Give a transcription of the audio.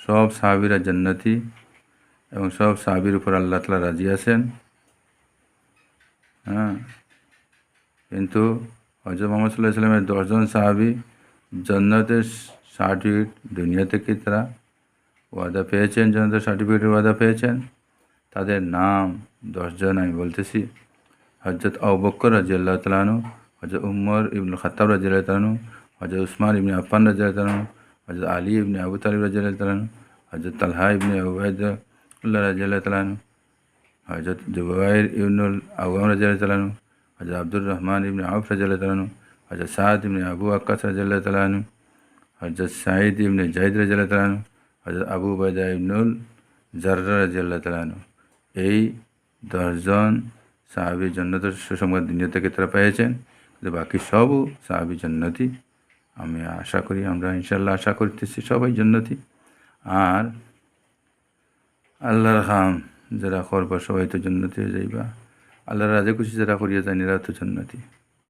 সব সাহাবিরা জান্নাতি এবং সব সাহাবির উপর আল্লাহ তালা রাজি আছেন। হ্যাঁ। কিন্তু হজরত মোহাম্মদ সাল্লাহ সাল্লামের দশজন সাহাবি জান্নাতের সার্টিফিকেট, দুনিয়া থেকে তারা ওয়াদা পেয়েছেন, জান্নাতের সার্টিফিকেটের ওয়াদা পেয়েছেন। তাদের নাম দশজন আমি বলতেছি। হজরত আবক্কর রাজিয়াল্লাহ তালানু হজরত উমর ইবনুল খতাব রাজিয়াল্লাহ তালানু হজরত উসমান ইবনে আফান রাজিয়াল্লাহ তালানু হজরত আলী ইবনে আবু তালিব রাজিয়াল্লাহ তালানু হজরত তালহা ইবনে উবায়দুল্লাহ রাজিয়াল্লাহ তালানু হজরত জুবাইর ইবনুল আওয়াম রাজিয়াল্লাহ তালানু হজরত আব্দুর রহমান ইবনে আউফ রাজিয়াল্লাহ তালানু হজরত সাদ ইবনে আবু আক্কাস রাজিয়াল্লাহ তালানু হজরত সাঈদ ইবনে জাহিদ রাজিয়াল্লাহ তালানু হজরত আবু বায়দা ইবনুল জাররা রাজিয়াল্লাহ তালানু এই দশজন সাহাবি জন্নত সুসংবাদ দুনিয়া থেকে তারা পেয়েছেন বাকি সবও সাহাবি জন্নতি আমি আশা করি, আমরা ইনশাল্লাহ আশা করতেছি সবাই জন্নতি। আর আল্লাহর খাম যারা করবা সবাই তো জন্নতি হয়ে যাইবা। আল্লাহর রাজা খুশি যারা করিয়া যায় এরা তো জন্নতি।